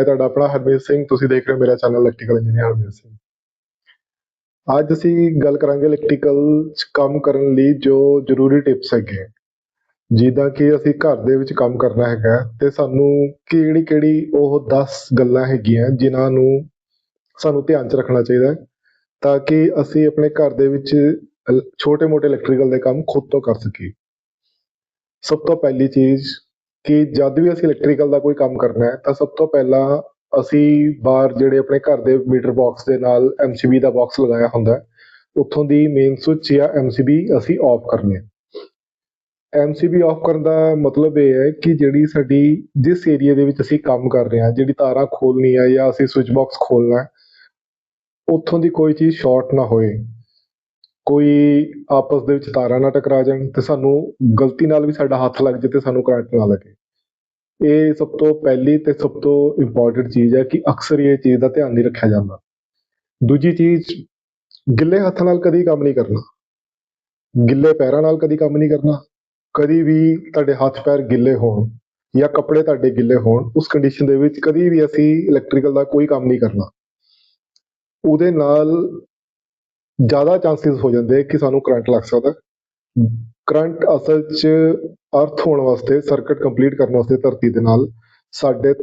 ਮੈਂ ਤੁਹਾਡਾ ਆਪਣਾ ਹਰਮੀਤ ਸਿੰਘ, ਤੁਸੀਂ ਦੇਖ ਰਹੇ ਹੋ ਮੇਰਾ channel electrical engineer Harmeet Singh. ਅੱਜ ਅਸੀਂ ਗੱਲ ਕਰਾਂਗੇ ਇਲੈਕਟ੍ਰੀਕਲ ਚ ਕੰਮ ਕਰਨ ਲਈ ਜੋ ਜ਼ਰੂਰੀ ਟਿਪਸ ਹੈਗੇ ਜਿੱਦਾਂ ਕਿ ਅਸੀਂ ਘਰ ਦੇ ਵਿੱਚ ਕੰਮ ਕਰਨਾ ਹੈਗਾ ਤੇ ਸਾਨੂੰ ਕਿਹੜੀ ਕਿਹੜੀ ਉਹ 10 ਗੱਲਾਂ ਹੈਗੀਆਂ ਜਿਨ੍ਹਾਂ ਨੂੰ ਸਾਨੂੰ ਧਿਆਨ 'ਚ ਰੱਖਣਾ ਚਾਹੀਦਾ ਤਾਂ ਕਿ ਅਸੀਂ ਆਪਣੇ ਘਰ ਦੇ ਵਿੱਚ ਛੋਟੇ-ਮੋਟੇ ਇਲੈਕਟ੍ਰੀਕਲ ਦੇ ਕੰਮ ਖੁਦ ਤੋਂ ਕਰ ਸਕੀਏ। ਸਭ ਤੋਂ ਪਹਿਲੀ ਚੀਜ਼ ਕਿ ਜਦ ਵੀ ਅਸੀਂ ਇਲੈਕਟ੍ਰੀਕਲ ਦਾ ਕੋਈ ਕੰਮ ਕਰਨਾ ਹੈ, ਤਾਂ ਸਭ ਤੋਂ ਪਹਿਲਾਂ ਅਸੀਂ ਬਾਹਰ ਜਿਹੜੇ ਆਪਣੇ ਘਰ ਦੇ ਮੀਟਰ ਬਾਕਸ ਦੇ ਨਾਲ ਐਮਸੀਬੀ ਦਾ ਬਾਕਸ ਲਗਾਇਆ ਹੁੰਦਾ ਹੈ, ਉੱਥੋਂ ਦੀ ਮੇਨ ਸੁੱਚ ਜਾਂ ਐਮਸੀਬੀ ਅਸੀਂ ਆਫ ਕਰਨੀ ਹੈ। ਐਮਸੀਬੀ ਆਫ ਕਰਨ ਦਾ ਮਤਲਬ ਇਹ ਹੈ ਕਿ ਜਿਹੜੀ ਸਾਡੀ, ਜਿਸ ਏਰੀਆ ਦੇ ਵਿੱਚ ਅਸੀਂ ਕੰਮ ਕਰ ਰਹੇ ਹਾਂ, ਜਿਹੜੀ ਤਾਰਾਂ ਖੋਲਣੀ ਹੈ ਜਾਂ ਅਸੀਂ ਸੁੱਚ ਬਾਕਸ ਖੋਲਣਾ ਹੈ, ਉੱਥੋਂ ਦੀ ਕੋਈ ਚੀਜ਼ ਸ਼ਾਰਟ ਨਾ ਹੋਏ। ਕੋਈ ਆਪਸ ਦੇ ਵਿੱਚ ਤਾਰਾਂ ਨਾ ਟਕਰਾ ਜਾਣ ਤੇ ਸਾਨੂੰ ਗਲਤੀ ਨਾਲ ਵੀ ਸਾਡਾ ਹੱਥ ਲੱਗ ਜੇ ਤੇ ਸਾਨੂੰ ਕਰੰਟ ਨਾ ਲੱਗੇ। ਇਹ ਸਭ ਤੋਂ ਪਹਿਲੀ ਤੇ ਸਭ ਤੋਂ ਇੰਪੋਰਟੈਂਟ ਚੀਜ਼ ਹੈ ਕਿ ਅਕਸਰ ਇਹ ਚੀਜ਼ ਦਾ ਧਿਆਨ ਨਹੀਂ ਰੱਖਿਆ ਜਾਂਦਾ। ਦੂਜੀ ਚੀਜ਼, ਗਿੱਲੇ ਹੱਥਾਂ ਨਾਲ ਕਦੀ ਕੰਮ ਨਹੀਂ ਕਰਨਾ। ਗਿੱਲੇ ਪੈਰਾਂ ਨਾਲ ਕਦੀ ਕੰਮ ਨਹੀਂ ਕਰਨਾ। ਕਦੀ ਵੀ ਤੁਹਾਡੇ ਹੱਥ ਪੈਰ ਗਿੱਲੇ ਹੋਣ ਜਾਂ ਕੱਪੜੇ ਤੁਹਾਡੇ ਗਿੱਲੇ ਹੋਣ, ਉਸ ਕੰਡੀਸ਼ਨ ਦੇ ਵਿੱਚ ਕਦੀ ਵੀ ਅਸੀਂ ਇਲੈਕਟ੍ਰੀਕਲ ਦਾ ਕੋਈ ਕੰਮ ਨਹੀਂ ਕਰਨਾ। ਉਹਦੇ ਨਾਲ ਜ਼ਿਆਦਾ ਚਾਂਸਸ ਹੋ ਜਾਂਦੇ ਕਿ ਸਾਨੂੰ ਕਰੰਟ ਲੱਗ ਸਕਦਾ। ਕਰੰਟ ਅਸਲ 'ਚ ਅਰਥ ਹੋਣ ਵਾਸਤੇ ਸਰਕਟ ਕੰਪਲੀਟ ਕਰਨ ਵਾਸਤੇ ਧਰਤੀ ਦੇ ਨਾਲ ਸਾਡੇ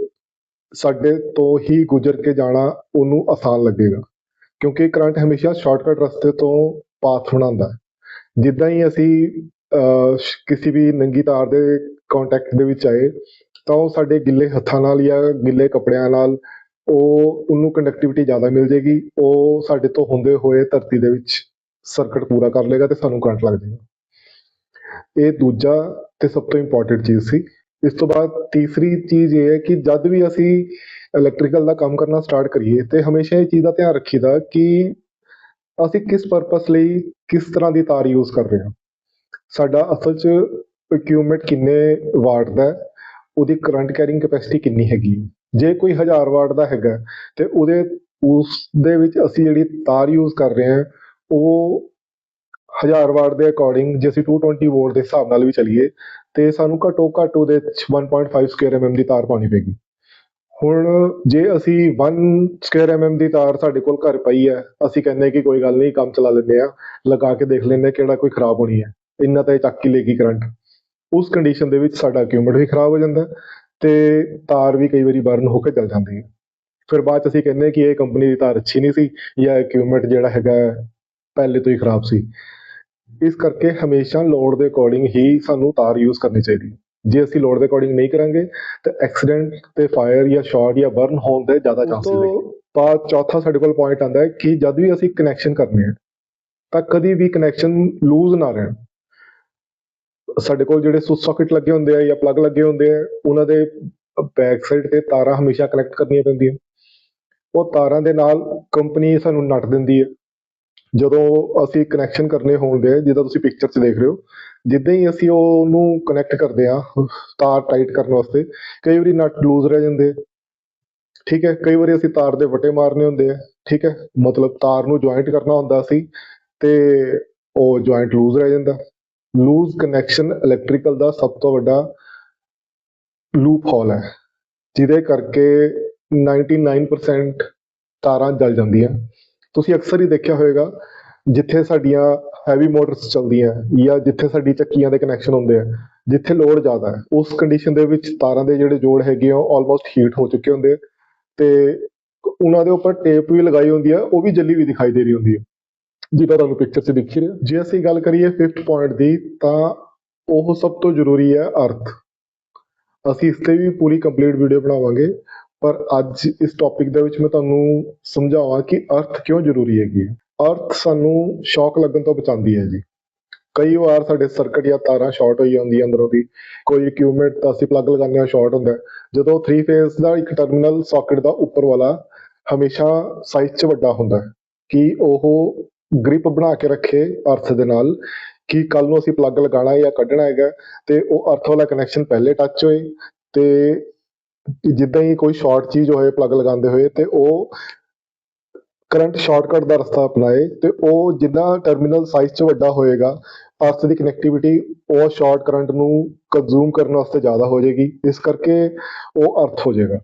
ਸਾਡੇ ਤੋਂ ਹੀ ਗੁਜ਼ਰ ਕੇ ਜਾਣਾ ਉਹਨੂੰ ਆਸਾਨ ਲੱਗੇਗਾ। ਕਿਉਂਕਿ ਕਰੰਟ ਹਮੇਸ਼ਾ ਸ਼ਾਰਟਕਟ ਰਸਤੇ ਤੋਂ ਪਾਥ ਬਣਾਉਂਦਾ ਹੈ। ਜਿੱਦਾਂ ਹੀ ਅਸੀਂ ਕਿਸੇ ਵੀ ਨੰਗੀ ਤਾਰ ਦੇ ਕੰਟੈਕਟ ਦੇ ਵਿੱਚ ਆਏ, ਤਾਂ ਉਹ ਸਾਡੇ ਗਿੱਲੇ ਹੱਥਾਂ ਨਾਲ ਜਾਂ ਗਿੱਲੇ ਕੱਪੜਿਆਂ ਨਾਲ ਉਹ ਉਹਨੂੰ ਕੰਡਕਟਿਵਿਟੀ ਜ਼ਿਆਦਾ ਮਿਲ ਜੇਗੀ ਉਹ ਸਾਡੇ ਤੋਂ ਹੁੰਦੇ ਹੋਏ ਧਰਤੀ ਦੇ ਵਿੱਚ ਸਰਕਟ ਪੂਰਾ ਕਰ ਲੇਗਾ ਤੇ ਸਾਨੂੰ ਕਰੰਟ ਲੱਗ ਜਾਏਗਾ। ਇਹ ਦੂਜਾ ਤੇ ਸਭ ਤੋਂ ਇੰਪੋਰਟੈਂਟ ਚੀਜ਼ ਸੀ। ਇਸ ਤੋਂ ਬਾਅਦ ਤੀਸਰੀ ਚੀਜ਼ ਇਹ ਹੈ ਕਿ ਜਦ ਵੀ ਅਸੀਂ ਇਲੈਕਟ੍ਰੀਕਲ ਦਾ ਕੰਮ ਕਰਨਾ ਸਟਾਰਟ ਕਰੀਏ ਤੇ ਹਮੇਸ਼ਾ ਇਹ ਚੀਜ਼ ਦਾ ਧਿਆਨ ਰੱਖੀਦਾ ਕਿ ਅਸੀਂ ਕਿਸ ਪਰਪਸ ਲਈ ਕਿਸ ਤਰ੍ਹਾਂ ਦੀ ਤਾਰ ਯੂਜ਼ ਕਰ ਰਹੇ ਹਾਂ। ਸਾਡਾ ਅਸਲ 'ਚ ਇਕਵਿਪਮੈਂਟ ਕਿੰਨੇ ਵਾਟ ਦਾ ਉਹਦੀ ਕਰੰਟ ਕੈਰਿੰਗ ਕੈਪੈਸਿਟੀ ਕਿੰਨੀ ਹੈਗੀ ਹੈ। ਜੇ ਕੋਈ 1000 ਵਾਟ ਦਾ ਹੈਗਾ ਤੇ ਉਹਦੇ ਉਸ ਦੇ ਵਿੱਚ ਅਸੀਂ ਜਿਹੜੀ ਤਾਰ ਯੂਜ਼ ਕਰ ਰਹੇ ਹਾਂ, ਉਹ 1000 ਵਾਟ ਦੇ ਅਕੋਰਡਿੰਗ ਜੇ ਅਸੀਂ 220 ਵੋਲਟ ਦੇ ਹਿਸਾਬ ਨਾਲ ਵੀ ਚੱਲੀਏ, ਤੇ ਸਾਨੂੰ ਘੱਟੋ ਘੱਟ ਉਹਦੇ 'ਚ 1.5 ਸਕੁਅਰ ਐਮਐਮ ਦੀ ਤਾਰ ਪਾਉਣੀ ਪੈਗੀ ਹੁਣ ਜੇ ਅਸੀਂ 1 ਸਕੁਅਰ ਐਮਐਮ ਦੀ ਤਾਰ ਸਾਡੇ ਕੋਲ ਘਰ ਪਈ ਹੈ, ਅਸੀਂ ਕਹਿੰਦੇ ਕਿ ਕੋਈ ਗੱਲ ਨਹੀਂ, ਕੰਮ ਚਲਾ ਲੈਂਦੇ ਆ ਲਗਾ ਕੇ ਦੇਖ ਲੈਂਦੇ ਹਾਂ ਕਿਹੜਾ ਕੋਈ ਖਰਾਬ ਹੋਣੀ ਹੈ, ਇੰਨਾ ਤਾਂ ਇਹ ਚੱਕ ਹੀ ਲੇਗੀ ਕਰੰਟ ਉਸ ਕੰਡੀਸ਼ਨ ਦੇ ਵਿੱਚ ਸਾਡਾ ਇਕਵਿਪਮੈਂਟ ਵੀ ਖਰਾਬ ਹੋ ਜਾਂਦਾ ਹੈ ਤੇ ਤਾਰ ਵੀ ਕਈ ਵਾਰੀ ਬਰਨ ਹੋ ਕੇ ਜਲ ਜਾਂਦੀ ਹੈ। ਫਿਰ ਬਾਅਦ ਚ ਅਸੀਂ ਕਹਿੰਦੇ ਕਿ ਇਹ ਕੰਪਨੀ ਦੀ ਤਾਰ ਅੱਛੀ ਨਹੀਂ ਸੀ ਜਾਂ ਇਕਵਿਪਮੈਂਟ ਜਿਹੜਾ ਹੈਗਾ ਪਹਿਲੇ ਤੋਂ ਹੀ ਖਰਾਬ ਸੀ। ਇਸ ਕਰਕੇ ਹਮੇਸ਼ਾ ਲੋਡ ਦੇ ਅਕੋਰਡਿੰਗ ਹੀ ਸਾਨੂੰ ਤਾਰ ਯੂਜ਼ ਕਰਨੀ ਚਾਹੀਦੀ ਹੈ। ਜੇ ਅਸੀਂ ਲੋਡ ਦੇ ਅਕੋਰਡਿੰਗ ਨਹੀਂ ਕਰਾਂਗੇ ਤਾਂ ਐਕਸੀਡੈਂਟ ਤੇ ਫਾਇਰ ਜਾਂ ਸ਼ਾਰਟ ਜਾਂ ਬਰਨ ਹੋਣ ਦੇ ਜ਼ਿਆਦਾ ਚਾਂਸਸ ਨੇ ਬਾਅਦ ਚੌਥਾ ਸਾਡੇ ਕੋਲ ਪੁਆਇੰਟ ਆਉਂਦਾ ਹੈ ਕਿ ਜਦ ਵੀ ਅਸੀਂ ਕਨੈਕਸ਼ਨ ਕਰਨੇ ਆ ਤਾਂ ਕਦੀ ਵੀ ਕਨੈਕਸ਼ਨ ਲੂਜ਼ ਨਾ ਰਹਿਣ। ਸਾਡੇ ਕੋਲ ਜਿਹੜੇ ਸੁੱਚ ਸਾਕਟ ਲੱਗੇ ਹੁੰਦੇ ਆ ਜਾਂ ਪਲੱਗ ਲੱਗੇ ਹੁੰਦੇ ਆ, ਉਹਨਾਂ ਦੇ ਬੈਕ ਸਾਈਡ ਤੇ ਤਾਰਾਂ ਹਮੇਸ਼ਾ ਕਨੈਕਟ ਕਰਨੀਆਂ ਪੈਂਦੀਆਂ। ਉਹ ਤਾਰਾਂ ਦੇ ਨਾਲ ਕੰਪਨੀ ਸਾਨੂੰ ਨੱਟ ਦਿੰਦੀ ਹੈ ਜਦੋਂ ਅਸੀਂ ਕਨੈਕਸ਼ਨ ਕਰਨੇ ਹੋਣਗੇ ਜਿੱਦਾਂ ਤੁਸੀਂ ਪਿਕਚਰ 'ਚ ਦੇਖ ਰਹੇ ਹੋ, ਜਿੱਦਾਂ ਹੀ ਅਸੀਂ ਉਹਨੂੰ ਕਨੈਕਟ ਕਰਦੇ ਆ, ਤਾਰ ਟਾਈਟ ਕਰਨ ਵਾਸਤੇ, ਕਈ ਵਾਰੀ ਨਟ ਲੂਜ਼ ਰਹਿ ਜਾਂਦੇ ਠੀਕ ਹੈ, ਕਈ ਵਾਰੀ ਅਸੀਂ ਤਾਰ ਦੇ ਵਟੇ ਮਾਰਨੇ ਹੁੰਦੇ ਆ। ਠੀਕ ਹੈ, ਮਤਲਬ ਤਾਰ ਨੂੰ ਜੁਆਇੰਟ ਕਰਨਾ ਹੁੰਦਾ ਸੀ ਤੇ ਉਹ ਜੁਆਇੰਟ ਲੂਜ਼ ਰਹਿ ਜਾਂਦਾ। ਲੂਜ਼ ਕਨੈਕਸ਼ਨ ਇਲੈਕਟ੍ਰੀਕਲ ਦਾ ਸਭ ਤੋਂ ਵੱਡਾ ਲੂਪ ਹੋਲ ਹੈ, ਜਿਹਦੇ ਕਰਕੇ 99% ਤਾਰਾਂ ਜਲ ਜਾਂਦੀਆਂ। ਤੁਸੀਂ ਅਕਸਰ ਹੀ ਦੇਖਿਆ ਹੋਵੇਗਾ, ਜਿੱਥੇ ਸਾਡੀਆਂ ਹੈਵੀ ਮੋਟਰਸ ਚੱਲਦੀਆਂ ਜਾਂ ਜਿੱਥੇ ਸਾਡੀ ਚੱਕੀਆਂ ਦੇ ਕਨੈਕਸ਼ਨ ਹੁੰਦੇ ਆ ਜਿੱਥੇ ਲੋਡ ਜ਼ਿਆਦਾ ਹੈ, ਉਸ ਕੰਡੀਸ਼ਨ ਦੇ ਵਿੱਚ ਤਾਰਾਂ ਦੇ ਜਿਹੜੇ ਜੋੜ ਹੈਗੇ ਆ, ਉਹ ਆਲਮੋਸਟ ਹੀਟ ਹੋ ਚੁੱਕੇ ਹੁੰਦੇ ਆ ਤੇ ਉਹਨਾਂ ਦੇ ਉੱਪਰ ਟੇਪ ਵੀ ਲਗਾਈ ਹੁੰਦੀ ਆ, ਉਹ ਵੀ ਜਲੀ ਵੀ ਦਿਖਾਈ ਦੇ ਰਹੀ ਹੁੰਦੀ ਹੈ ਜਿਹਦਾ ਤੁਹਾਨੂੰ ਪਿਕਚਰ 'ਚ ਦਿਖ ਰਿਹਾ। ਜੇ ਅਸੀਂ ਗੱਲ ਕਰੀਏ ਫਿਫਥ ਪੁਆਇੰਟ ਦੀ, ਤਾਂ ਉਹ ਸਭ ਤੋਂ ਜ਼ਰੂਰੀ ਹੈ ਅਰਥ। ਅਸੀਂ ਇਸ ਤੇ ਵੀ ਪੂਰੀ ਕੰਪਲੀਟ ਵੀਡੀਓ ਬਣਾਵਾਂਗੇ, ਪਰ ਅੱਜ ਇਸ ਟੌਪਿਕ ਦੇ ਵਿੱਚ ਮੈਂ ਤੁਹਾਨੂੰ ਸਮਝਾਵਾਂ ਕਿ ਅਰਥ ਕਿਉਂ ਜ਼ਰੂਰੀ ਹੈਗੀ ਹੈ। ਅਰਥ ਸਾਨੂੰ ਸ਼ੌਕ ਲੱਗਣ ਤੋਂ ਬਚਾਉਂਦੀ ਹੈ ਜੀ। ਕਈ ਵਾਰ ਸਾਡੇ ਸਰਕਟ ਜਾਂ ਤਾਰਾਂ ਸ਼ਾਰਟ ਹੋਈ ਹੁੰਦੀ ਅੰਦਰੋਂ ਦੀ ਕੋਈ ਇਕਵਿਪਮੈਂਟ ਤਾਂ ਅਸੀਂ ਪਲੱਗ ਲਗਾਉਂਦੇ ਹਾਂ ਸ਼ਾਰਟ ਹੁੰਦਾ ਜਦੋਂ 3 ਫੇਸ ਦਾ ਇੱਕ ਟਰਮੀਨਲ ਸਾਕਟ ਦਾ ਉੱਪਰ ਵਾਲਾ ਹਮੇਸ਼ਾ ਸਾਈਜ਼ 'ਚ ਵੱਡਾ ਹੁੰਦਾ ਹੈ, ਕਿ ਉਹ ਗ੍ਰਿਪ ਬਣਾ ਕੇ ਰੱਖੇ ਅਰਥ ਦੇ ਨਾਲ ਕਿ ਕੱਲ ਨੂੰ ਅਸੀਂ ਪਲੱਗ ਲਗਾਉਣਾ ਹੈ ਜਾਂ ਕੱਢਣਾ ਹੈਗਾ ਤੇ ਉਹ ਅਰਥ ਵਾਲਾ ਕਨੈਕਸ਼ਨ ਪਹਿਲੇ ਟੱਚ ਹੋਏ ਤੇ ਜਿੱਦਾਂ ਹੀ ਕੋਈ ਸ਼ਾਰਟ ਚੀਜ਼ ਹੋਏ ਪਲੱਗ ਲਗਾਉਂਦੇ ਹੋਏ ਤੇ ਉਹ ਕਰੰਟ ਸ਼ਾਰਟਕਟ ਦਾ ਰਸਤਾ ਅਪਣਾਏ ਤੇ ਉਹ ਜਿੰਨਾ ਟਰਮੀਨਲ ਸਾਈਜ਼ 'ਚ ਵੱਡਾ ਹੋਏਗਾ, ਅਰਥ ਦੀ ਕਨੈਕਟੀਵਿਟੀ ਉਹ ਸ਼ਾਰਟ ਕਰੰਟ ਨੂੰ ਕੰਜ਼ੂਮ ਕਰਨ ਵਾਸਤੇ ਜ਼ਿਆਦਾ ਹੋ ਜਾਏਗੀ, ਇਸ ਕਰਕੇ ਉਹ ਅਰਥ ਹੋ ਜਾਏਗਾ।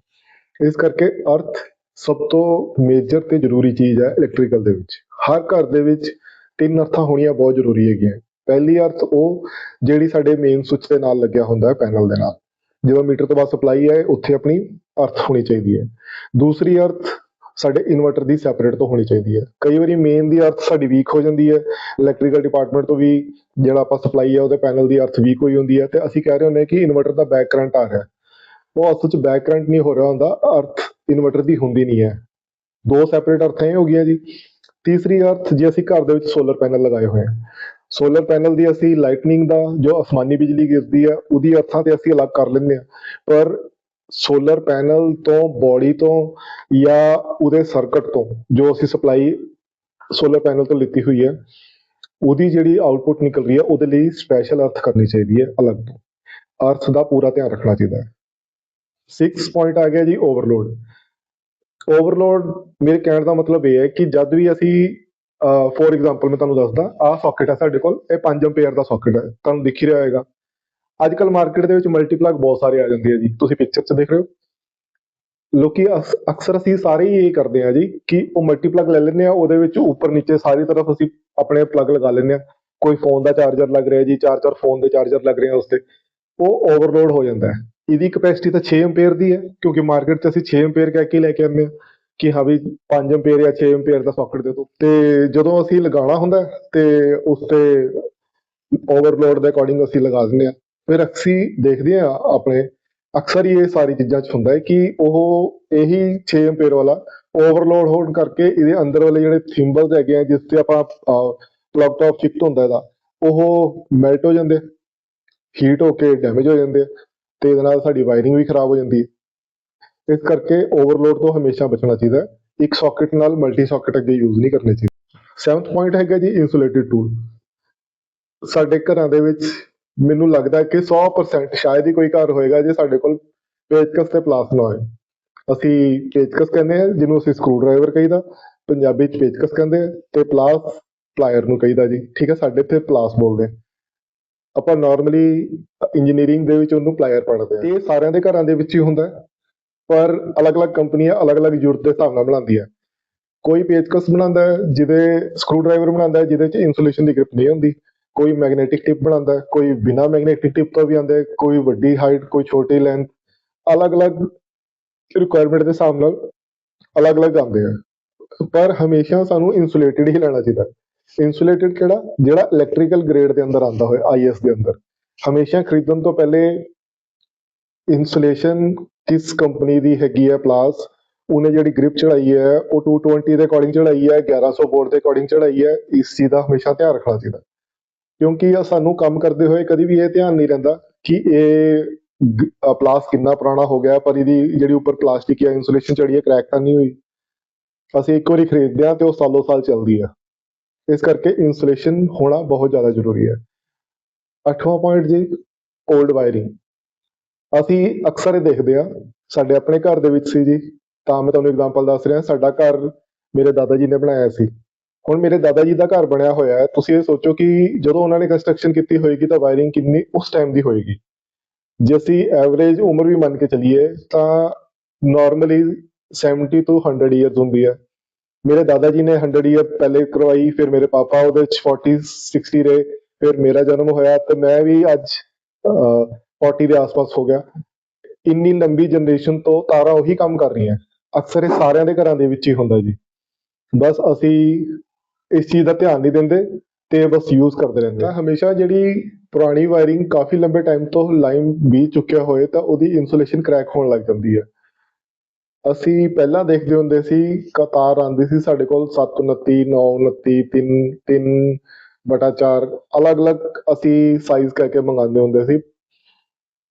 ਇਸ ਕਰਕੇ ਅਰਥ ਸਭ ਤੋਂ ਮੇਜਰ ਤੇ ਜ਼ਰੂਰੀ ਚੀਜ਼ ਹੈ ਇਲੈਕਟ੍ਰੀਕਲ ਦੇ ਵਿੱਚ। ਹਰ ਘਰ ਦੇ ਵਿੱਚ ਤਿੰਨ ਅਰਥਾਂ ਹੋਣੀਆਂ ਬਹੁਤ ਜ਼ਰੂਰੀ ਹੈਗੀਆਂ। ਪਹਿਲੀ ਅਰਥ ਉਹ ਜਿਹੜੀ ਸਾਡੇ ਮੇਨ ਸੁੱਚ ਦੇ ਨਾਲ ਲੱਗਿਆ ਹੁੰਦਾ ਹੈ ਪੈਨਲ ਦੇ ਨਾਲ। ਜਦੋਂ ਮੀਟਰ ਤੋਂ ਬਾਅਦ ਸਪਲਾਈ ਹੈ, ਉੱਥੇ ਆਪਣੀ ਅਰਥ ਹੋਣੀ ਚਾਹੀਦੀ ਹੈ। ਦੂਸਰੀ ਅਰਥ ਸਾਡੇ ਇਨਵਰਟਰ ਦੀ ਸੈਪਰੇਟ ਤੋਂ ਹੋਣੀ ਚਾਹੀਦੀ ਹੈ। ਕਈ ਵਾਰੀ ਮੇਨ ਦੀ ਅਰਥ ਸਾਡੀ ਵੀਕ ਹੋ ਜਾਂਦੀ ਹੈ। ਇਲੈਕਟ੍ਰੀਕਲ ਡਿਪਾਰਟਮੈਂਟ ਤੋਂ ਵੀ ਜਿਹੜਾ ਆਪਾਂ ਸਪਲਾਈ ਹੈ, ਉਹਦੇ ਪੈਨਲ ਦੀ ਅਰਥ ਵੀਕ ਹੋਈ ਹੁੰਦੀ ਹੈ। ਤੇ ਅਸੀਂ ਕਹਿ ਰਹੇ ਹੁੰਦੇ ਹਾਂ ਕਿ ਇਨਵਰਟਰ ਦਾ ਬੈਕ ਕਰੰਟ ਆ ਰਿਹਾ ਉਹ ਅਸਲ 'ਚ ਬੈਕ ਕਰੰਟ ਨਹੀਂ ਹੋ ਰਿਹਾ ਹੁੰਦਾ, ਅਰਥ ਇਨਵਰਟਰ ਦੀ ਹੁੰਦੀ ਨਹੀਂ ਹੈ। ਦੋ ਸੈਪਰੇਟ ਅਰਥਾਂ ਇਹ ਹੋ ਗਈਆਂ ਜੀ। ਤੀਸਰੀ ਅਰਥ ਜੇ ਅਸੀਂ ਘਰ ਦੇ ਵਿੱਚ ਸੋਲਰ ਪੈਨਲ ਲਗਾਏ ਹੋਏ ਆ ਸੋਲਰ ਪੈਨਲ ਦੀ ਅਸੀਂ ਲਾਈਟਨਿੰਗ ਦਾ ਜੋ ਅਸਮਾਨੀ ਬਿਜਲੀ ਗਿਰਦੀ ਹੈ, ਉਹਦੀ ਅਰਥਾਂ ਤੇ ਅਸੀਂ ਅਲੱਗ ਕਰ ਲੈਂਦੇ ਆ ਪਰ ਸੋਲਰ ਪੈਨਲ ਤੋਂ ਬੋਡੀ ਤੋਂ ਜਾਂ ਉਹਦੇ ਸਰਕਟ ਤੋਂ ਜੋ ਅਸੀਂ ਸਪਲਾਈ ਸੋਲਰ ਪੈਨਲ ਤੋਂ ਲਿੱਤੀ ਹੋਈ ਹੈ, ਉਹਦੀ ਜਿਹੜੀ ਆਊਟਪੁੱਟ ਨਿਕਲ ਰਹੀ ਹੈ, ਉਹਦੇ ਲਈ ਸਪੈਸ਼ਲ ਅਰਥ ਕਰਨੀ ਚਾਹੀਦੀ ਹੈ ਅਲੱਗ ਤੋਂ। ਅਰਥ ਦਾ ਪੂਰਾ ਧਿਆਨ ਰੱਖਣਾ ਚਾਹੀਦਾ ਹੈ। 6 ਪੁਆਇੰਟ ਆ ਗਿਆ ਜੀ ਓਵਰਲੋਡ ਓਵਰਲੋਡ ਮੇਰੇ ਕਹਿਣ ਦਾ ਮਤਲਬ ਇਹ ਹੈ ਕਿ ਜਦ ਵੀ ਅਸੀਂ ਫੋਰ ਐਗਜ਼ਾਮਪਲ ਮੈਂ ਤੁਹਾਨੂੰ ਦੱਸਦਾ, ਆਹ ਸੌਕੇਟ ਹੈ ਸਾਡੇ ਕੋਲ, ਇਹ 5 ਐਂਪੀਅਰ ਦਾ ਸੌਕੇਟ ਹੈ ਤੁਹਾਨੂੰ ਦਿਖ ਹੀ ਰਿਹਾ ਹੋਏਗਾ। ਅੱਜ ਕੱਲ ਮਾਰਕੀਟ ਦੇ ਵਿੱਚ ਮਲਟੀਪਲੱਗ ਬਹੁਤ ਸਾਰੇ ਆ ਜਾਂਦੇ ਆ ਜੀ, ਤੁਸੀਂ ਪਿਕਚਰ 'ਚ ਦੇਖ ਰਹੇ ਹੋ। ਲੋਕੀ ਅਕਸ- ਅਕਸਰ ਅਸੀਂ ਸਾਰੇ ਹੀ ਇਹ ਕਰਦੇ ਆ ਜੀ ਕਿ ਉਹ ਮਲਟੀਪਲੱਗ ਲੈ ਲੈਂਦੇ ਆ ਉਹਦੇ ਵਿੱਚ ਉੱਪਰ ਨੀਚੇ ਸਾਰੀ ਤਰਫ ਅਸੀਂ ਆਪਣੇ ਪਲੱਗ ਲਗਾ ਲੈਂਦੇ ਆ ਕੋਈ ਫੋਨ ਦਾ ਚਾਰਜਰ ਲੱਗ ਰਿਹਾ ਜੀ ਚਾਰ ਚਾਰ ਫੋਨ ਦੇ ਚਾਰਜਰ ਲੱਗ ਰਹੇ ਆ ਉਸ ਤੇ ਉਹ ਓਵਰਲੋਡ ਹੋ ਜਾਂਦਾ ਹੈ। ਇਹਦੀ ਕਪੈਸਿਟੀ ਤਾਂ 6 ਐਂਪੀਅਰ ਦੀ ਹੈ, ਕਿਉਂਕਿ ਮਾਰਕੀਟ 'ਚ ਅਸੀਂ 6 ਐਂਪੀਅਰ ਕਹਿ ਕੇ ਲੈ ਕੇ ਆਉਂਦੇ ਆ ਕਿ ਹਾਂ ਵੀ 5 ਐਂਪੀਅਰ ਜਾਂ 6 ਐਂਪੀਅਰ ਦਾ ਸੌਕਟ ਦੇ ਦਿਓ। ਤੇ ਜਦੋਂ ਅਸੀਂ ਲਗਾਉਣਾ ਹੁੰਦਾ ਤੇ ਉਸ ਤੇ ਓਵਰਲੋਡ ਦੇ ਅਕੋਰਡਿੰਗ ਅਸੀਂ ਲਗਾ ਦਿੰਦੇ ਆ ਫਿਰ ਅਸੀਂ ਦੇਖਦੇ ਆ ਆਪਣੇ, ਅਕਸਰ ਹੀ ਇਹ ਸਾਰੀ ਚੀਜ਼ਾਂ 'ਚ ਹੁੰਦਾ ਹੈ ਕਿ ਉਹ ਇਹੀ 6 ਐਂਪੀਅਰ ਵਾਲਾ ਓਵਰਲੋਡ ਹੋਣ ਕਰਕੇ ਇਹਦੇ ਅੰਦਰ ਵਾਲੇ ਜਿਹੜੇ ਥਿੰਬਲਸ ਹੈਗੇ ਆ, ਜਿਸ ਤੇ ਆਪਾਂ ਪਲੱਗ ਟਾਪ ਫਿਕਟ ਹੁੰਦਾ ਇਹਦਾ ਉਹ ਮੈਲਟ ਹੋ ਜਾਂਦੇ ਹੀਟ ਹੋ ਕੇ ਡੈਮੇਜ ਹੋ ਜਾਂਦੇ ਆ। ਤੇ ਇਹਦੇ ਨਾਲ ਸਾਡੀ ਵਾਇਰਿੰਗ ਵੀ ਖਰਾਬ ਹੋ ਜਾਂਦੀ ਹੈ। ਇਸ ਕਰਕੇ ਓਵਰਲੋਡ ਤੋਂ ਹਮੇਸ਼ਾ ਬਚਣਾ ਚਾਹੀਦਾ ਹੈ। ਇੱਕ ਸੌਕੇਟ ਨਾਲ ਮਲਟੀ ਸੌਕੇਟ ਅੱਗੇ ਯੂਜ਼ ਨਹੀਂ ਕਰਨੇ ਚਾਹੀਦੇ। 7th ਪੁਆਇੰਟ ਹੈਗਾ ਜੀ ਇਨਸੂਲੇਟਡ ਟੂਲ ਸਾਡੇ ਘਰਾਂ ਦੇ ਵਿੱਚ ਮੈਨੂੰ ਲੱਗਦਾ ਕਿ 100% ਸ਼ਾਇਦ ਹੀ ਕੋਈ ਘਰ ਹੋਏਗਾ ਜੇ ਸਾਡੇ ਕੋਲ ਪੇਚਕਸ ਤੇ ਪਲਾਸ ਨਾ ਹੋਏ। ਅਸੀਂ ਪੇਚਕਸ ਕਹਿੰਦੇ ਆ ਜਿਹਨੂੰ ਅਸੀਂ ਸਕਰੂ ਡਰਾਈਵਰ ਕਹੀਦਾ, ਪੰਜਾਬੀ ਚ ਪੇਚਕਸ ਕਹਿੰਦੇ ਆ, ਤੇ ਪਲਾਸ ਪਲਾਇਰ ਨੂੰ ਕਹੀਦਾ ਜੀ। ਠੀਕ ਹੈ, ਸਾਡੇ ਇੱਥੇ ਪਲਾਸ ਬੋਲਦੇ ਆ। ਆਪਾਂ ਨਾਰਮਲੀ ਇੰਜੀਨੀਅਰਿੰਗ ਦੇ ਵਿੱਚ ਉਹਨੂੰ ਪਲਾਇਰ ਪੜ੍ਹਦੇ ਆ ਇਹ ਸਾਰਿਆਂ ਦੇ ਘਰਾਂ ਦੇ ਵਿੱਚ ਹੀ ਹੁੰਦਾ ਪਰ ਅਲੱਗ-ਅਲੱਗ ਕੰਪਨੀਆਂ ਅਲੱਗ-ਅਲੱਗ ਜ਼ਰੂਰਤ ਦੇ ਹਿਸਾਬ ਨਾਲ ਬਣਾਉਂਦੀਆਂ ਕੋਈ ਪੇਚਕਸ ਬਣਾਉਂਦਾ ਹੈ, ਜਿਹਦੇ ਸਕਰੂ ਡਰਾਈਵਰ ਬਣਾਉਂਦਾ ਹੈ, ਜਿਹਦੇ ਚ ਇਨਸੂਲੇਸ਼ਨ ਦੀ ਗ੍ਰਿਪ ਨਹੀਂ ਹੁੰਦੀ। ਕੋਈ ਮੈਗਨੇਟਿਕ ਟਿਪ ਬਣਾਉਂਦਾ ਕੋਈ ਬਿਨਾ ਮੈਗਨੇਟਿਕ ਟਿਪ ਤੋਂ ਵੀ ਆਉਂਦਾ ਕੋਈ ਵੱਡੀ ਹਾਈਟ ਕੋਈ ਛੋਟੀ ਲੈਂਥ ਅਲੱਗ-ਅਲੱਗ ਰਿਕੁਆਇਰਮੈਂਟ ਦੇ ਹਿਸਾਬ ਨਾਲ ਅਲੱਗ-ਅਲੱਗ ਆਉਂਦੇ ਆ। ਪਰ ਹਮੇਸ਼ਾ ਸਾਨੂੰ ਇਨਸੂਲੇਟਡ ਹੀ ਲੈਣਾ ਚਾਹੀਦਾ ਇਨਸੂਲੇਟਡ ਕਿਹੜਾ? ਜਿਹੜਾ ਇਲੈਕਟ੍ਰੀਕਲ ਗ੍ਰੇਡ ਦੇ ਅੰਦਰ ਆਉਂਦਾ ਹੋਏ ਆਈਐਸ ਦੇ ਅੰਦਰ। ਹਮੇਸ਼ਾ ਖਰੀਦਣ ਤੋਂ ਪਹਿਲੇ ਇਨਸੂਲੇਸ਼ਨ ਕਿਸ ਕੰਪਨੀ ਦੀ ਹੈਗੀ ਹੈ ਪਲਾਸ ਉਹਨੇ ਜਿਹੜੀ ਗ੍ਰਿਪ ਚੜਾਈ ਹੈ, ਉਹ 220 ਦੇ ਅਕੋਰਡਿੰਗ ਚੜਾਈ ਹੈ 1100 ਬੋਰਡ ਦੇ ਅਕੋਰਡਿੰਗ ਚੜਾਈ ਹੈ, ਇਸ ਚੀਜ਼ ਦਾ ਹਮੇਸ਼ਾ ਧਿਆਨ ਰੱਖਣਾ ਚਾਹੀਦਾ। ਕਿਉਂਕਿ ਇਹ ਸਾਨੂੰ ਕੰਮ ਕਰਦੇ ਹੋਏ ਕਦੀ ਵੀ ਇਹ ਧਿਆਨ ਨਹੀਂ ਰਹਿੰਦਾ ਕਿ ਇਹ ਪਲਾਸ ਕਿੰਨਾ ਪੁਰਾਣਾ ਹੋ ਗਿਆ, ਪਰ ਇਹਦੀ ਜਿਹੜੀ ਉੱਪਰ ਪਲਾਸਟਿਕ ਜਾਂ ਇਨਸੂਲੇਸ਼ਨ ਚੜੀ ਹੈ ਕਰੈਕ ਤਾਂ ਨਹੀਂ ਹੋਈ। ਅਸੀਂ ਇੱਕ ਵਾਰੀ ਖਰੀਦਦੇ ਹਾਂ ਤੇ ਉਹ ਸਾਲੋ ਸਾਲ ਚੱਲਦੀ ਹੈ ਇਸ ਕਰਕੇ ਇਨਸੂਲੇਸ਼ਨ ਹੋਣਾ ਬਹੁਤ ਜ਼ਿਆਦਾ ਜ਼ਰੂਰੀ ਹੈ। ਅੱਠਵਾਂ ਪੁਆਇੰਟ ਜੀ 올ਡ ਵਾਇਰਿੰਗ ਅਸੀਂ ਅਕਸਰ ਇਹ ਦੇਖਦੇ ਆ ਸਾਡੇ ਆਪਣੇ ਘਰ ਦੇ ਵਿੱਚ ਸੀ ਜੀ, ਤਾਂ ਮੈਂ ਤੁਹਾਨੂੰ ਐਗਜ਼ਾਮਪਲ ਦੱਸ ਰਿਹਾ, ਸਾਡਾ ਘਰ ਮੇਰੇ ਦਾਦਾ ਜੀ ਨੇ ਬਣਾਇਆ ਸੀ। ਹੁਣ ਮੇਰੇ ਦਾਦਾ ਜੀ ਦਾ ਘਰ ਬਣਿਆ ਹੋਇਆ ਹੈ, ਤੁਸੀਂ ਇਹ ਸੋਚੋ ਕਿ ਜਦੋਂ ਉਹਨਾਂ ਨੇ ਕੰਸਟਰਕਸ਼ਨ ਕੀਤੀ ਹੋਏਗੀ ਤਾਂ ਵਾਇਰਿੰਗ ਕਿੰਨੀ ਉਸ ਟਾਈਮ ਦੀ ਹੋਏਗੀ। ਜੇ ਅਸੀਂ ਐਵਰੇਜ ਉਮਰ ਵੀ ਮੰਨ ਕੇ ਚੱਲੀਏ, ਤਾਂ ਨਾਰਮਲੀ 70 ਤੋਂ 100 ਇਅਰਸ ਹੁੰਦੀ ਹੈ। ਮੇਰੇ ਦਾਦਾ ਜੀ ਨੇ 100 ਈਅਰ ਪਹਿਲੇ ਕਰਵਾਈ, ਫਿਰ ਮੇਰੇ ਪਾਪਾ ਉਹਦੇ ਚ 40 60 ਰਹੇ, ਫਿਰ ਮੇਰਾ ਜਨਮ ਹੋਇਆ ਤੇ ਮੈਂ ਵੀ ਅੱਜ 40 ਦੇ ਆਸ-ਪਾਸ ਹੋ ਗਿਆ। ਇੰਨੀ ਲੰਬੀ ਜਨਰੇਸ਼ਨ ਤੋਂ ਤਾਰਾਂ ਉਹੀ ਕੰਮ ਕਰ ਰਹੀਆਂ। ਅਕਸਰ ਇਹ ਸਾਰਿਆਂ ਦੇ ਘਰਾਂ ਦੇ ਵਿੱਚ ਹੀ ਹੁੰਦਾ ਜੀ। ਬਸ ਅਸੀਂ ਇਸ ਚੀਜ਼ ਦਾ ਧਿਆਨ ਨਹੀਂ ਦਿੰਦੇ ਤੇ ਬਸ ਯੂਜ਼ ਕਰਦੇ ਰਹਿੰਦੇ। ਹਾਂ ਹਮੇਸ਼ਾ ਜਿਹੜੀ ਪੁਰਾਣੀ ਵਾਇਰਿੰਗ ਕਾਫੀ ਲੰਬੇ ਟਾਈਮ ਤੋਂ ਲਾਈਨ ਵੀ ਚੁੱਕਿਆ ਹੋਏ ਤਾਂ ਉਹਦੀ ਇਨਸੂਲੇਸ਼ਨ ਕ੍ਰੈਕ ਹੋਣ ਲੱਗ ਜਾਂਦੀ ਹੈ। ਅਸੀਂ ਪਹਿਲਾਂ ਦੇਖਦੇ ਹੁੰਦੇ ਸੀ, ਕਤਾਰ ਆਉਂਦੀ ਸੀ ਸਾਡੇ ਕੋਲ 729 929 3 3 ਬਟਾ 4 ਅਲੱਗ-ਅਲੱਗ ਅਸੀਂ ਸਾਈਜ਼ ਕਰਕੇ ਮੰਗਾਉਂਦੇ ਹੁੰਦੇ ਸੀ।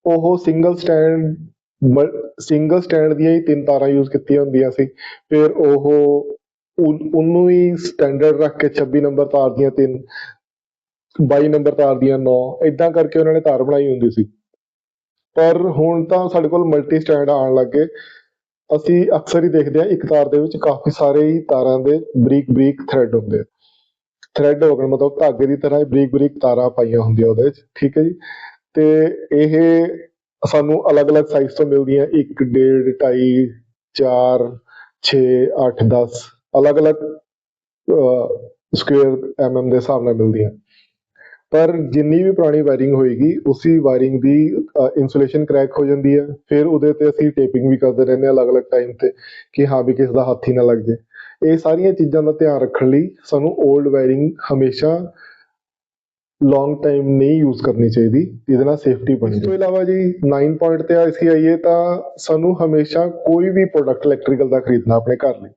ਉਹ ਸਿੰਗਲ ਸਟੈਂਡ ਸਿੰਗਲ ਸਟੈਂਡ ਦੀਆਂ ਹੀ ਤਿੰਨ ਤਾਰਾਂ ਯੂਜ਼ ਕੀਤੀਆਂ ਹੁੰਦੀਆਂ ਸੀ। ਫਿਰ ਉਹ ਉਹਨੂੰ ਹੀ ਸਟੈਂਡਰਡ ਰੱਖ ਕੇ 26 ਨੰਬਰ ਤਾਰ ਦੀਆਂ ਤਿੰਨ 22 ਨੰਬਰ ਤਾਰ ਦੀਆਂ 9 ਇਦਾਂ ਕਰਕੇ ਉਹਨਾਂ ਨੇ ਤਾਰ ਬਣਾਈ ਹੁੰਦੀ ਸੀ। ਪਰ ਹੁਣ ਤਾਂ ਸਾਡੇ ਕੋਲ ਮਲਟੀ ਸਟੈਂਡ ਆਉਣ ਲੱਗ ਗਏ। ਅਸੀਂ ਅਕਸਰ ਹੀ ਦੇਖਦੇ ਹਾਂ, ਇੱਕ ਤਾਰ ਦੇ ਵਿੱਚ ਕਾਫੀ ਸਾਰੇ ਹੀ ਤਾਰਾਂ ਦੇ ਬਰੀਕ ਬਰੀਕ ਥ੍ਰੈਡ ਹੁੰਦੇ ਆ। ਥ੍ਰੈਡ ਹੋ ਗਏ, ਮਤਲਬ ਧਾਗੇ ਦੀ ਤਰ੍ਹਾਂ ਬਰੀਕ ਬਰੀਕ ਤਾਰਾਂ ਪਾਈਆਂ ਹੁੰਦੀਆਂ ਉਹਦੇ ਵਿੱਚ, ਠੀਕ ਹੈ ਜੀ? ਤੇ ਇਹ ਸਾਨੂੰ ਅਲੱਗ-ਅਲੱਗ ਸਾਈਜ਼ ਤੋਂ ਮਿਲਦੀਆਂ 1 1.5 2.5 4 6 8 10 ਅਲੱਗ-ਅਲੱਗ ਸਕੁਅਰ ਐਮਐਮ ਦੇ ਹਿਸਾਬ ਨਾਲ ਮਿਲਦੀਆਂ। ਪਰ ਜਿੰਨੀ ਵੀ ਪੁਰਾਣੀ ਵਾਇਰਿੰਗ ਹੋਏਗੀ ਉਸੇ ਵਾਇਰਿੰਗ ਦੀ ਇਨਸੂਲੇਸ਼ਨ ਕ੍ਰੈਕ ਹੋ ਜਾਂਦੀ ਹੈ। ਫਿਰ ਉਹਦੇ ਤੇ ਅਸੀਂ ਟੇਪਿੰਗ ਵੀ ਕਰਦੇ ਰਹਿੰਦੇ ਹਾਂ ਅਲੱਗ-ਅਲੱਗ ਟਾਈਮ ਤੇ ਕਿ ਹਾਂ ਵੀ ਕਿਸੇ ਦਾ ਹੱਥ ਹੀ ਨਾ ਲੱਗ ਜੇ ਇਹ ਸਾਰੀਆਂ ਚੀਜ਼ਾਂ ਦਾ ਧਿਆਨ ਰੱਖਣ ਲਈ ਸਾਨੂੰ 올ਡ ਵਾਇਰਿੰਗ ਹਮੇਸ਼ਾ ਲੌਂਗ ਟਾਈਮ ਨਹੀਂ ਯੂਜ਼ ਕਰਨੀ ਚਾਹੀਦੀ। ਇਹਦੇ ਨਾਲ ਸੇਫਟੀ ਬਣੀ ਇਸ ਤੋਂ ਇਲਾਵਾ ਜੀ 9 ਪੁਆਇੰਟ ਤੇ ਅਸੀਂ ਆਈਏ ਤਾਂ ਸਾਨੂੰ ਹਮੇਸ਼ਾ ਕੋਈ ਵੀ ਪ੍ਰੋਡਕਟ ਇਲੈਕਟ੍ਰੀਕਲ ਦਾ ਖਰੀਦਣਾ ਆਪਣੇ ਘਰ ਲਈ।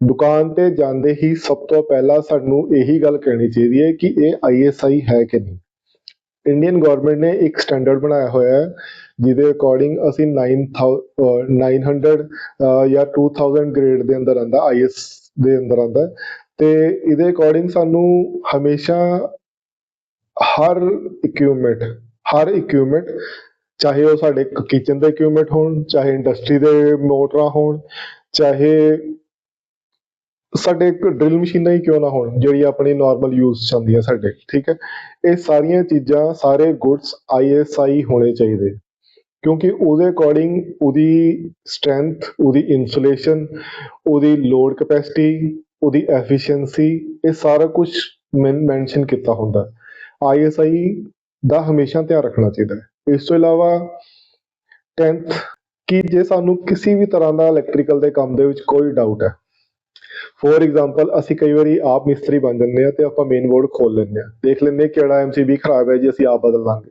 ਦੁਕਾਨ ਤੇ ਜਾਂਦੇ ਹੀ ਸਭ ਤੋਂ ਪਹਿਲਾਂ ਸਾਨੂੰ ਇਹੀ ਗੱਲ ਕਹਿਣੀ ਚਾਹੀਦੀ ਹੈ ਕਿ ਇਹ ਆਈਐਸਆਈ ਹੈ ਕਿ ਨਹੀਂ। ਇੰਡੀਅਨ ਗਵਰਨਮੈਂਟ ਨੇ ਇੱਕ ਸਟੈਂਡਰਡ ਬਣਾਇਆ ਹੋਇਆ ਹੈ, ਜਿਹਦੇ ਅਕੋਰਡਿੰਗ ਅਸੀਂ 900 ਜਾਂ 2000 ਗ੍ਰੇਡ ਦੇ ਅੰਦਰ ਆਂਦਾ ਆਈਐਸ ਦੇ ਅੰਦਰ ਆਂਦਾ ਤੇ ਇਹਦੇ ਅਕੋਰਡਿੰਗ ਸਾਨੂੰ ਹਮੇਸ਼ਾ ਹਰ ਇਕਵਿਪਮੈਂਟ ਹਰ ਇਕਵਿਪਮੈਂਟ ਚਾਹੇ ਉਹ ਸਾਡੇ ਕਿਚਨ ਦੇ ਇਕਵਿਪਮੈਂਟ ਹੋਣ, ਚਾਹੇ ਇੰਡਸਟਰੀ ਦੇ ਮੋਟਰਾਂ ਹੋਣ, ਚਾਹੇ ਸਾਡੇ ਇੱਕ ਡਰਿਲ ਮਸ਼ੀਨਾਂ ਹੀ ਕਿਉਂ ਨਾ ਹੋਣ, ਜਿਹੜੀ ਆਪਣੀ ਨਾਰਮਲ ਯੂਜ਼ ਚ ਆਉਂਦੀਆਂ ਸਾਡੇ, ਠੀਕ ਹੈ? ਇਹ ਸਾਰੀਆਂ ਚੀਜ਼ਾਂ ਸਾਰੇ ਗੁੱਡਸ ਆਈਐਸਆਈ ਹੋਣੇ ਚਾਹੀਦੇ, ਕਿਉਂਕਿ ਉਹਦੇ ਅਕੋਰਡਿੰਗ ਉਹਦੀ ਸਟਰੈਂਥ ਉਹਦੀ ਇਨਸੂਲੇਸ਼ਨ ਉਹਦੀ ਲੋਡ ਕੈਪੈਸਿਟੀ ਉਹਦੀ ਐਫੀਸ਼ੀਐਂਸੀ ਇਹ ਸਾਰਾ ਕੁਝ ਮੈਂਸ਼ਨ ਕੀਤਾ ਹੁੰਦਾ। ਆਈਐਸਆਈ ਦਾ ਹਮੇਸ਼ਾ ਧਿਆਨ ਰੱਖਣਾ ਚਾਹੀਦਾ ਹੈ। ਇਸ ਤੋਂ ਇਲਾਵਾ 10th ਕਿ ਜੇ ਸਾਨੂੰ ਕਿਸੇ ਵੀ ਤਰ੍ਹਾਂ ਦਾ ਇਲੈਕਟ੍ਰੀਕਲ ਦੇ ਕੰਮ ਦੇ ਵਿੱਚ ਕੋਈ ਡਾਊਟ ਹੈ ਫੋਰ ਐਗਜ਼ਾਮਪਲ ਅਸੀਂ ਕਈ ਵਾਰੀ ਆਪ ਮਿਸਤਰੀ ਬਣ ਜਾਂਦੇ ਆ ਤੇ ਆਪਾਂ ਮੇਨ ਬੋਰਡ ਖੋਲ ਲੈਂਦੇ ਆ ਦੇਖ ਲੈਂਦੇ ਹਾਂ ਕਿਹੜਾ ਐਮਸੀਬੀ ਖਰਾਬ ਹੈ ਜੀ, ਅਸੀਂ ਆਪ ਬਦਲ ਲਾਂਗੇ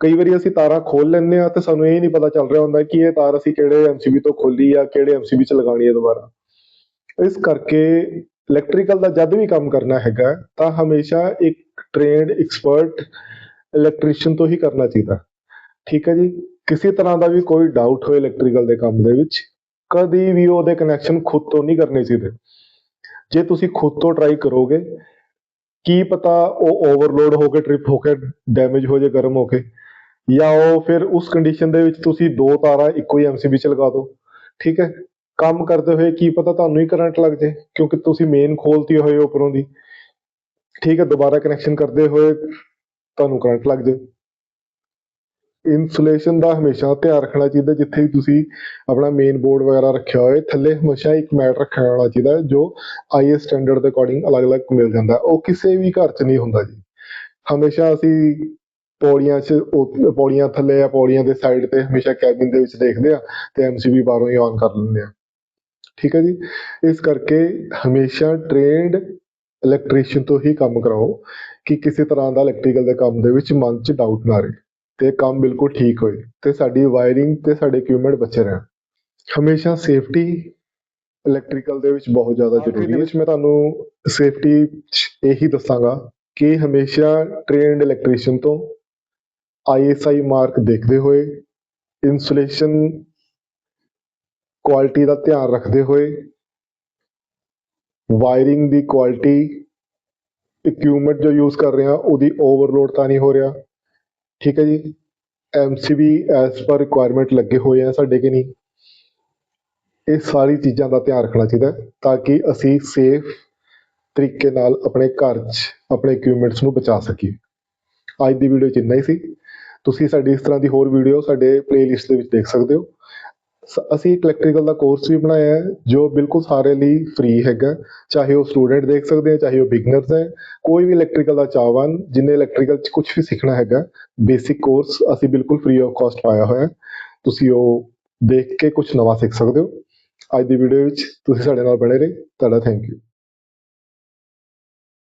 ਕਈ ਵਾਰੀ ਅਸੀਂ ਤਾਰਾਂ ਖੋਲ ਲੈਂਦੇ ਆ ਤੇ ਸਾਨੂੰ ਇਹ ਨਹੀਂ ਪਤਾ ਚੱਲ ਰਿਹਾ ਹੁੰਦਾ ਕਿ ਇਹ ਤਾਰ ਅਸੀਂ ਕਿਹੜੇ ਐਮਸੀਬੀ ਤੋਂ ਖੋਲੀ ਆ, ਕਿਹੜੇ ਐਮਸੀਬੀ ਚ ਲਗਾਉਣੀ ਹੈ ਦੁਬਾਰਾ। ਇਸ ਕਰਕੇ ਇਲੈਕਟ੍ਰੀਕਲ ਦਾ ਜਦ ਵੀ ਕੰਮ ਕਰਨਾ ਹੈਗਾ, ਤਾਂ ਹਮੇਸ਼ਾ ਇੱਕ ਟ੍ਰੇਨਡ ਐਕਸਪਰਟ ਇਲੈਕਟ੍ਰੀਸ਼ੀਅਨ ਤੋਂ ਹੀ ਕਰਨਾ ਚਾਹੀਦਾ। ਠੀਕ ਹੈ ਜੀ? ਕਿਸੇ ਤਰ੍ਹਾਂ ਦਾ ਵੀ ਕੋਈ ਡਾਊਟ ਹੋਏ ਇਲੈਕਟ੍ਰੀਕਲ ਦੇ ਕੰਮ ਦੇ ਵਿੱਚ ਕਦੀ ਵੀ ਉਹਦੇ ਕਨੈਕਸ਼ਨ ਖੁਦ ਤੋਂ ਨਹੀਂ ਕਰਨੇ ਚਾਹੀਦੇ। ਜੇ ਤੁਸੀਂ ਖੁਦ ਤੋਂ ਟਰਾਈ ਕਰੋਗੇ, ਕੀ ਪਤਾ ਉਹ ਓਵਰਲੋਡ ਹੋ ਕੇ ਟ੍ਰਿਪ ਹੋ ਕੇ ਡੈਮੇਜ ਹੋ ਜੇ, ਗਰਮ ਹੋ ਕੇ। ਜਾਂ ਉਹ ਫਿਰ ਉਸ ਕੰਡੀਸ਼ਨ ਦੇ ਵਿੱਚ ਤੁਸੀਂ ਦੋ ਤਾਰਾਂ ਇੱਕੋ ਹੀ ਐਮਸੀਬੀ ਚ ਲਗਾ ਦਿਓ। ਠੀਕ ਹੈ? ਕੰਮ ਕਰਦੇ ਹੋਏ ਕੀ ਪਤਾ ਤੁਹਾਨੂੰ ਹੀ ਕਰੰਟ ਲੱਗ ਜੇ, ਕਿਉਂਕਿ ਤੁਸੀਂ ਮੇਨ ਖੋਲਤੀ ਹੋਏ ਉੱਪਰੋਂ ਦੀ। ਠੀਕ ਹੈ? ਦੁਬਾਰਾ ਕਨੈਕਸ਼ਨ ਕਰਦੇ ਹੋਏ ਤੁਹਾਨੂੰ ਕਰੰਟ ਲੱਗ ਜੇ। ਇਨਸੂਲੇਸ਼ਨ ਦਾ ਹਮੇਸ਼ਾ ਧਿਆਨ ਰੱਖਣਾ ਚਾਹੀਦਾ ਜਿੱਥੇ ਵੀ ਤੁਸੀਂ ਆਪਣਾ ਮੇਨ ਬੋਰਡ ਵਗੈਰਾ ਰੱਖਿਆ ਹੋਏ ਥੱਲੇ ਹਮੇਸ਼ਾ ਇੱਕ ਮੈਟ ਰੱਖਿਆ ਹੋਣਾ ਚਾਹੀਦਾ ਜੋ ਆਈਐਸ ਸਟੈਂਡਰਡ ਦੇ ਅਕੋਰਡਿੰਗ ਅਲੱਗ-ਅਲੱਗ ਮਿਲ ਜਾਂਦਾ ਉਹ ਕਿਸੇ ਵੀ ਘਰ 'ਚ ਨਹੀਂ ਹੁੰਦਾ ਜੀ। ਹਮੇਸ਼ਾ ਅਸੀਂ ਪੌੜੀਆਂ 'ਚ ਪੌੜੀਆਂ ਥੱਲੇ ਜਾਂ ਪੌੜੀਆਂ ਦੇ ਸਾਈਡ ਤੇ ਹਮੇਸ਼ਾ ਕੈਬਿਨ ਦੇ ਵਿੱਚ ਦੇਖਦੇ ਆ ਤੇ ਐਮਸੀਬੀ ਬਾਹਰੋਂ ਹੀ ਔਨ ਕਰ ਲੈਂਦੇ ਆ ਠੀਕ ਹੈ ਜੀ? ਇਸ ਕਰਕੇ ਹਮੇਸ਼ਾ ਟ੍ਰੇਨਡ ਇਲੈਕਟ੍ਰੀਸ਼ੀਅਨ ਤੋਂ ਹੀ ਕੰਮ ਕਰਾਓ ਕਿ ਕਿਸੇ ਤਰ੍ਹਾਂ ਦਾ ਇਲੈਕਟ੍ਰੀਕਲ ਦੇ ਕੰਮ ਦੇ ਵਿੱਚ ਮਨ 'ਚ ਡਾਊਟ ਨਾ ਰਹੇ। ਤੇ ਕੰਮ ਬਿਲਕੁਲ ਠੀਕ ਹੋਏ ਤੇ ਸਾਡੀ ਵਾਇਰਿੰਗ ਤੇ ਸਾਡੇ ਇਕਵਿਪਮੈਂਟ ਬਚੇ ਰਹਿਣ। ਹਮੇਸ਼ਾ ਸੇਫਟੀ ਇਲੈਕਟ੍ਰੀਕਲ ਦੇ ਵਿੱਚ ਬਹੁਤ ਜ਼ਿਆਦਾ ਜ਼ਰੂਰੀ ਹੈ। ਵਿੱਚ। ਮੈਂ ਤੁਹਾਨੂੰ ਸੇਫਟੀ ਇਹੀ ਦੱਸਾਂਗਾ ਕਿ ਹਮੇਸ਼ਾ ਟ੍ਰੇਨਡ ਇਲੈਕਟ੍ਰੀਸ਼ੀਅਨ ਤੋਂ ਆਈਐਸਆਈ ਮਾਰਕ ਦੇਖਦੇ ਹੋਏ ਇਨਸੂਲੇਸ਼ਨ ਕੁਆਲਿਟੀ ਦਾ ਧਿਆਨ ਰੱਖਦੇ ਹੋਏ ਵਾਇਰਿੰਗ ਦੀ ਕੁਆਲਿਟੀ ਇਕਵਿਪਮੈਂਟ ਜੋ ਯੂਜ਼ ਕਰ ਰਹੇ ਹਾਂ ਉਹਦੀ ਓਵਰਲੋਡ ਤਾਂ ਨਹੀਂ ਹੋ ਰਿਹਾ। ਠੀਕ ਹੈ ਜੀ? ਐਮ ਸੀ ਬੀ ਐਸ ਪਰ ਰਿਕੁਆਇਰਮੈਂਟ ਲੱਗੇ ਹੋਏ ਆ ਸਾਡੇ ਕਿ ਨਹੀਂ? ਇਹ ਸਾਰੀ ਚੀਜ਼ਾਂ ਦਾ ਧਿਆਨ ਰੱਖਣਾ ਚਾਹੀਦਾ ਤਾਂ ਕਿ ਅਸੀਂ ਸੇਫ ਤਰੀਕੇ ਨਾਲ ਆਪਣੇ ਘਰ 'ਚ ਆਪਣੇ ਇਕਵਿਪਮੈਂਟਸ ਨੂੰ ਬਚਾ ਸਕੀਏ। ਅੱਜ ਦੀ ਵੀਡੀਓ 'ਚ ਇੰਨਾ ਹੀ ਸੀ। ਤੁਸੀਂ ਸਾਡੀ ਇਸ ਤਰ੍ਹਾਂ ਦੀ ਹੋਰ ਵੀਡੀਓ ਸਾਡੇ ਪਲੇਲਿਸਟ ਦੇ ਵਿੱਚ ਦੇਖ ਸਕਦੇ ਹੋ। ਅਸੀਂ ਇੱਕ ਇਲੈਕਟ੍ਰੀਕਲ ਦਾ ਕੋਰਸ ਵੀ ਬਣਾਇਆ ਹੈ, ਜੋ ਬਿਲਕੁਲ ਸਾਰੇ ਲਈ ਫ੍ਰੀ ਹੈਗਾ। ਚਾਹੇ ਉਹ ਸਟੂਡੈਂਟ ਦੇਖ ਸਕਦੇ ਹੈ, ਚਾਹੇ ਉਹ ਬਿਗਨਰਸ ਹੈ, ਕੋਈ ਵੀ ਇਲੈਕਟ੍ਰੀਕਲ ਦਾ ਚਾਹਵਾਨ ਜਿਹਨੇ ਇਲੈਕਟ੍ਰੀਕਲ 'ਚ ਕੁਝ ਵੀ ਸਿੱਖਣਾ ਹੈਗਾ ਬੇਸਿਕ ਕੋਰਸ ਅਸੀਂ ਬਿਲਕੁਲ ਫ੍ਰੀ ਆਫ ਕਾਸਟ ਪਾਇਆ ਹੋਇਆ ਤੁਸੀਂ ਉਹ ਦੇਖ ਕੇ ਕੁਝ ਨਵਾਂ ਸਿੱਖ ਸਕਦੇ ਹੋ। ਅੱਜ ਦੀ ਵੀਡੀਓ ਵਿੱਚ ਤੁਸੀਂ ਸਾਡੇ ਨਾਲ ਬਣੇ ਰਹੇ। ਤੁਹਾਡਾ ਥੈਂਕ ਯੂ